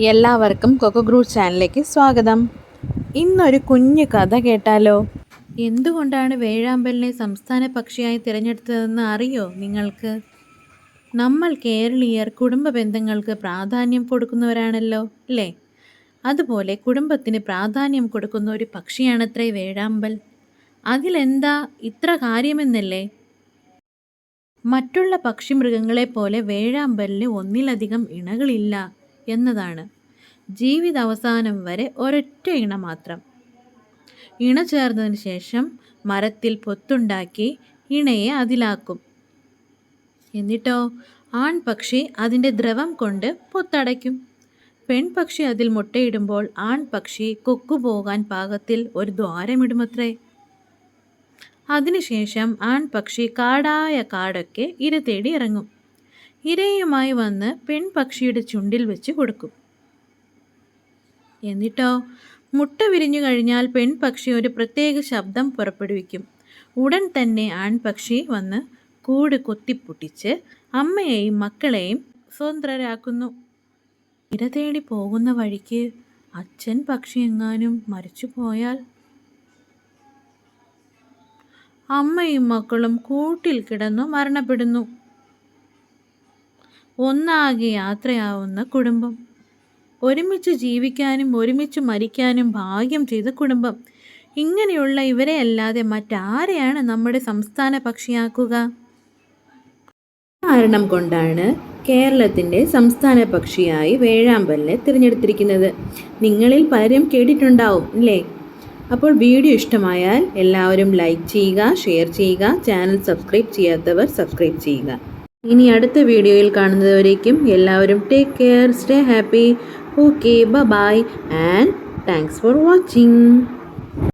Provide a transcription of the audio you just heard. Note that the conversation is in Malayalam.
എല്ലാവർക്കും കൊക്കോ കൊക്കഗ്രൂ ചാനലിലേക്ക് സ്വാഗതം. ഇന്നൊരു കുഞ്ഞു കഥ കേട്ടാലോ? എന്തുകൊണ്ടാണ് വേഴാമ്പലിനെ സംസ്ഥാന പക്ഷിയായി തിരഞ്ഞെടുത്തതെന്ന് അറിയോ നിങ്ങൾക്ക്? നമ്മൾ കേരളീയർ കുടുംബ ബന്ധങ്ങൾക്ക് പ്രാധാന്യം കൊടുക്കുന്നവരാണല്ലോ അല്ലേ? അതുപോലെ കുടുംബത്തിന് പ്രാധാന്യം കൊടുക്കുന്ന ഒരു പക്ഷിയാണത്രേ വേഴാമ്പൽ. അതിലെന്താ ഇത്ര കാര്യമെന്നല്ലേ? മറ്റുള്ള പക്ഷിമൃഗങ്ങളെ പോലെ വേഴാമ്പലിന് ഒന്നിലധികം ഇണകളില്ല. എന്നതാണ്. ജീവിതാവസാനം വരെ ഒരൊറ്റ ഇണ മാത്രം. ഇണ ചേർന്നതിന് ശേഷം മരത്തിൽ പൊത്തുണ്ടാക്കി ഇണയെ അതിലാക്കും. എന്നിട്ടോ? ആൺപക്ഷി അതിന്റെ ദ്രവം കൊണ്ട് പൊത്തടയ്ക്കും. പെൺപക്ഷി അതിൽ മുട്ടയിടുമ്പോൾ ആൺപക്ഷി കൊക്കുപോകാൻ പാകത്തിൽ ഒരു ദ്വാരമിടുമത്രേ. അതിനുശേഷം ആൺപക്ഷി കാടായ കാടൊക്കെ ഇര തേടി ഇറങ്ങും. ഇരയുമായി വന്ന് പെൺപക്ഷിയുടെ ചുണ്ടിൽ വെച്ച് കൊടുക്കും. എന്നിട്ടോ? മുട്ട വിരിഞ്ഞു കഴിഞ്ഞാൽ പെൺപക്ഷി ഒരു പ്രത്യേക ശബ്ദം പുറപ്പെടുവിക്കും. ഉടൻ തന്നെ ആൺപക്ഷി വന്ന് കൂട് കൊത്തിപ്പൊട്ടിച്ച് അമ്മയെയും മക്കളെയും സ്വതന്ത്രരാക്കുന്നു. ഇര തേടി പോകുന്ന വഴിക്ക് അച്ഛൻ പക്ഷി എങ്ങാനും മരിച്ചു പോയാൽ? അമ്മയും മക്കളും കൂട്ടിൽ കിടന്നു മരണപ്പെടുന്നു. ഒന്നാകെ യാത്രയാവുന്ന കുടുംബം. ഒരുമിച്ച് ജീവിക്കാനും ഒരുമിച്ച് മരിക്കാനും ഭാഗ്യം ചെയ്ത കുടുംബം. ഇങ്ങനെയുള്ള ഇവരെ അല്ലാതെ മറ്റാരെയാണ് നമ്മുടെ സംസ്ഥാന പക്ഷിയാക്കുക? കാരണം കൊണ്ടാണ് കേരളത്തിന്റെ സംസ്ഥാന പക്ഷിയായി വേഴാമ്പലിനെ തിരഞ്ഞെടുത്തിരിക്കുന്നത്. നിങ്ങളിൽ പലരും കേട്ടിട്ടുണ്ടാവും അല്ലേ? അപ്പോൾ വീഡിയോ ഇഷ്ടമായാൽ എല്ലാവരും ലൈക്ക് ചെയ്യുക ഷെയർ ചെയ്യുക ചാനൽ സബ്സ്ക്രൈബ് ചെയ്യാത്തവർ സബ്സ്ക്രൈബ് ചെയ്യുക. ഇനി അടുത്ത വീഡിയോയിൽ കാണുന്നതുവരേക്കും എല്ലാവരും take care stay happy okay bye and thanks for watching